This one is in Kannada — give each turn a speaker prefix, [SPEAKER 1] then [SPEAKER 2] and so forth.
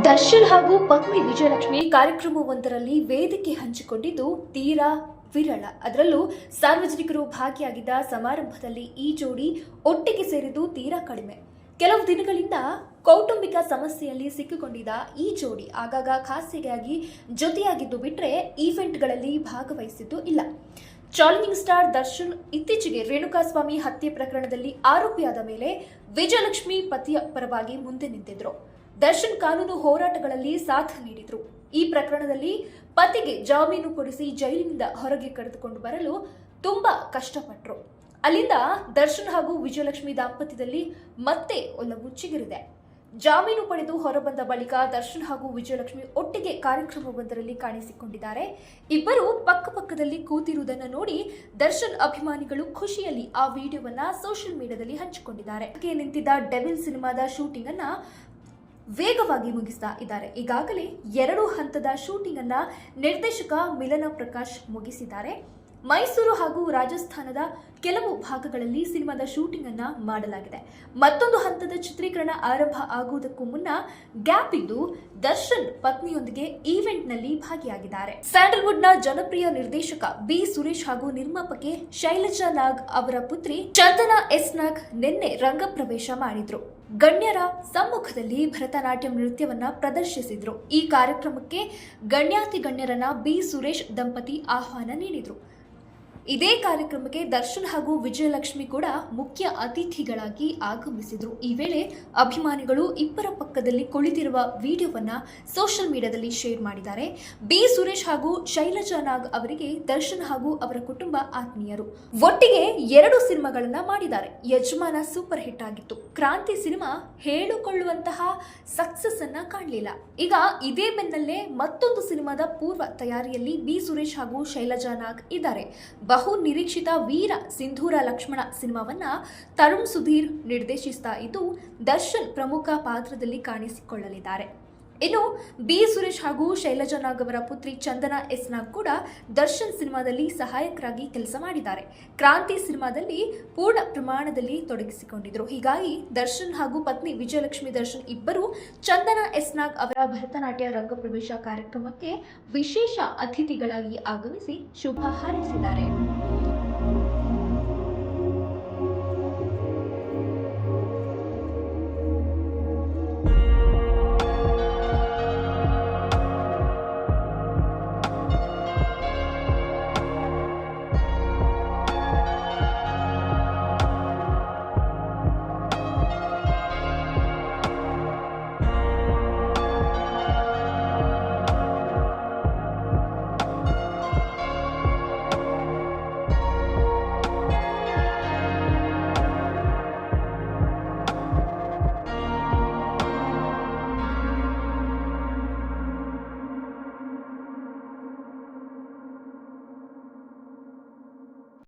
[SPEAKER 1] ದರ್ಶನ್ ಹಾಗೂ ಪತ್ನಿ ವಿಜಯಲಕ್ಷ್ಮಿ ಕಾರ್ಯಕ್ರಮವೊಂದರಲ್ಲಿ ವೇದಿಕೆ ಹಂಚಿಕೊಂಡಿದ್ದು ತೀರಾ ವಿರಳ. ಅದರಲ್ಲೂ ಸಾರ್ವಜನಿಕರು ಭಾಗಿಯಾಗಿದ್ದ ಸಮಾರಂಭದಲ್ಲಿ ಈ ಜೋಡಿ ಒಟ್ಟಿಗೆ ಸೇರಿದ್ದು ತೀರಾ ಕಡಿಮೆ. ಕೆಲವು ದಿನಗಳಿಂದ ಕೌಟುಂಬಿಕ ಸಮಸ್ಯೆಯಲ್ಲಿ ಸಿಕ್ಕಿಕೊಂಡಿದ್ದ ಈ ಜೋಡಿ ಆಗಾಗ ಖಾಸಗಿಯಾಗಿ ಜೊತೆಯಾಗಿದ್ದು ಬಿಟ್ಟರೆ ಈವೆಂಟ್ಗಳಲ್ಲಿ ಭಾಗವಹಿಸಿದ್ದು ಇಲ್ಲ. ಚಾಲೆಂಜಿಂಗ್ ಸ್ಟಾರ್ ದರ್ಶನ್ ಇತ್ತೀಚೆಗೆ ರೇಣುಕಾಸ್ವಾಮಿ ಹತ್ಯೆ ಪ್ರಕರಣದಲ್ಲಿ ಆರೋಪಿಯಾದ ಮೇಲೆ ವಿಜಯಲಕ್ಷ್ಮಿ ಪತಿಯ ಪರವಾಗಿ ಮುಂದೆ ನಿಂತಿದ್ರು. ದರ್ಶನ್ ಕಾನೂನು ಹೋರಾಟಗಳಲ್ಲಿ ಸಾಥ್ ನೀಡಿದ್ರು. ಈ ಪ್ರಕರಣದಲ್ಲಿ ಪತಿಗೆ ಜಾಮೀನು ಕೊಡಿಸಿ ಜೈಲಿನಿಂದ ಹೊರಗೆ ಕರೆದುಕೊಂಡು ಬರಲು ತುಂಬಾ ಕಷ್ಟಪಟ್ಟರು ಅಲ್ಲಿಂದ ದರ್ಶನ್ ಹಾಗೂ ವಿಜಯಲಕ್ಷ್ಮಿ ದಾಂಪತ್ಯದಲ್ಲಿ ಮತ್ತೆ ಒಲವು ಚಿಗುರಿದೆ. ಜಾಮೀನು ಪಡೆದು ಹೊರಬಂದ ಬಳಿಕ ದರ್ಶನ್ ಹಾಗೂ ವಿಜಯಲಕ್ಷ್ಮಿ ಒಟ್ಟಿಗೆ ಕಾರ್ಯಕ್ರಮವೊಂದರಲ್ಲಿ ಕಾಣಿಸಿಕೊಂಡಿದ್ದಾರೆ. ಇಬ್ಬರು ಪಕ್ಕಪಕ್ಕದಲ್ಲಿ ಕೂತಿರುವುದನ್ನು ನೋಡಿ ದರ್ಶನ್ ಅಭಿಮಾನಿಗಳು ಖುಷಿಯಲ್ಲಿ ಆ ವಿಡಿಯೋವನ್ನ ಸೋಷಿಯಲ್ ಮೀಡಿಯಾದಲ್ಲಿ ಹಂಚಿಕೊಂಡಿದ್ದಾರೆ. ನಿಂತಿದ್ದ ಡೆವಿಲ್ ಸಿನಿಮಾದ ಶೂಟಿಂಗ್ ಅನ್ನ ವೇಗವಾಗಿ ಮುಗಿಸ್ತಾ ಇದ್ದಾರೆ. ಈಗಾಗಲೇ ಎರಡು ಹಂತದ ಶೂಟಿಂಗ್ ಅನ್ನ ನಿರ್ದೇಶಕ ಮಿಲನ ಪ್ರಕಾಶ್ ಮುಗಿಸಿದ್ದಾರೆ. ಮೈಸೂರು ಹಾಗೂ ರಾಜಸ್ಥಾನದ ಕೆಲವು ಭಾಗಗಳಲ್ಲಿ ಸಿನಿಮಾದ ಶೂಟಿಂಗ್ ಅನ್ನ ಮಾಡಲಾಗಿದೆ. ಮತ್ತೊಂದು ಹಂತದ ಚಿತ್ರೀಕರಣ ಆರಂಭ ಆಗುವುದಕ್ಕೂ ಮುನ್ನ ಗ್ಯಾಪ್ ಇದ್ದು ದರ್ಶನ್ ಪತ್ನಿಯೊಂದಿಗೆ ಈವೆಂಟ್ನಲ್ಲಿ ಭಾಗಿಯಾಗಿದ್ದಾರೆ. ಸ್ಯಾಂಡಲ್ವುಡ್ನ ಜನಪ್ರಿಯ ನಿರ್ದೇಶಕ ಬಿ ಸುರೇಶ್ ಹಾಗೂ ನಿರ್ಮಾಪಕಿ ಶೈಲಜಾ ನಾಗ್ ಅವರ ಪುತ್ರಿ ಚಂದನಾ ಎಸ್ ನಾಗ್ ನಿನ್ನೆ ರಂಗಪ್ರವೇಶ ಮಾಡಿದ್ರು. ಗಣ್ಯರ ಸಮ್ಮುಖದಲ್ಲಿ ಭರತನಾಟ್ಯಂ ನೃತ್ಯವನ್ನ ಪ್ರದರ್ಶಿಸಿದ್ರು. ಈ ಕಾರ್ಯಕ್ರಮಕ್ಕೆ ಗಣ್ಯಾತಿ ಗಣ್ಯರನ್ನ ಬಿ ಸುರೇಶ್ ದಂಪತಿ ಆಹ್ವಾನ ನೀಡಿದ್ರು. ಇದೇ ಕಾರ್ಯಕ್ರಮಕ್ಕೆ ದರ್ಶನ್ ಹಾಗೂ ವಿಜಯಲಕ್ಷ್ಮಿ ಕೂಡ ಮುಖ್ಯ ಅತಿಥಿಗಳಾಗಿ ಆಗಮಿಸಿದ್ರು. ಈ ವೇಳೆ ಅಭಿಮಾನಿಗಳು ಇಬ್ಬರ ಪಕ್ಕದಲ್ಲಿ ಕುಳಿತಿರುವ ವಿಡಿಯೋವನ್ನ ಸೋಷಿಯಲ್ ಮೀಡಿಯಾದಲ್ಲಿ ಶೇರ್ ಮಾಡಿದ್ದಾರೆ. ಬಿ. ಸುರೇಶ್ ಹಾಗೂ ಶೈಲಜಾ ನಾಗ್ ಅವರಿಗೆ ದರ್ಶನ್ ಹಾಗೂ ಅವರ ಕುಟುಂಬ ಆತ್ಮೀಯರು. ಒಟ್ಟಿಗೆ ಎರಡು ಸಿನಿಮಾಗಳನ್ನ ಮಾಡಿದ್ದಾರೆ. ಯಜಮಾನ ಸೂಪರ್ ಹಿಟ್ ಆಗಿತ್ತು. ಕ್ರಾಂತಿ ಸಿನಿಮಾ ಹೇಳಿಕೊಳ್ಳುವಂತಹ ಸಕ್ಸಸ್ ಅನ್ನ ಕಾಣಲಿಲ್ಲ. ಈಗ ಇದೇ ಬೆನ್ನಲ್ಲೇ ಮತ್ತೊಂದು ಸಿನಿಮಾದ ಪೂರ್ವ ತಯಾರಿಯಲ್ಲಿ ಬಿ. ಸುರೇಶ್ ಹಾಗೂ ಶೈಲಜಾ ನಾಗ್ ಇದ್ದಾರೆ. ಬಹು ನಿರೀಕ್ಷಿತ ವೀರ ಸಿಂಧೂರ ಲಕ್ಷ್ಮಣ ಸಿನಿಮಾವನ್ನ ತರುಣ್ ಸುಧೀರ್ ನಿರ್ದೇಶಿಸ್ತಾ ಇದ್ದು ದರ್ಶನ್ ಪ್ರಮುಖ ಪಾತ್ರದಲ್ಲಿ ಕಾಣಿಸಿಕೊಳ್ಳಲಿದ್ದಾರೆ. ಇನ್ನು ಬಿ. ಸುರೇಶ್ ಹಾಗೂ ಶೈಲಜಾ ನಾಗ್ ಅವರ ಪುತ್ರಿ ಚಂದನಾ ಎಸ್ ನಾಗ್ ಕೂಡ ದರ್ಶನ್ ಸಿನಿಮಾದಲ್ಲಿ ಸಹಾಯಕರಾಗಿ ಕೆಲಸ ಮಾಡಿದ್ದಾರೆ. ಕ್ರಾಂತಿ ಸಿನಿಮಾದಲ್ಲಿ ಪೂರ್ಣ ಪ್ರಮಾಣದಲ್ಲಿ ತೊಡಗಿಸಿಕೊಂಡಿದ್ದರು ಹೀಗಾಗಿ ದರ್ಶನ್ ಹಾಗೂ ಪತ್ನಿ ವಿಜಯಲಕ್ಷ್ಮಿ ದರ್ಶನ್ ಇಬ್ಬರು ಚಂದನಾ ಎಸ್ ನಾಗ್ ಅವರ ಭರತನಾಟ್ಯ ರಂಗಪ್ರವೇಶ ಕಾರ್ಯಕ್ರಮಕ್ಕೆ ವಿಶೇಷ ಅತಿಥಿಗಳಾಗಿ ಆಗಮಿಸಿ ಶುಭ ಹಾರೈಸಿದ್ದಾರೆ.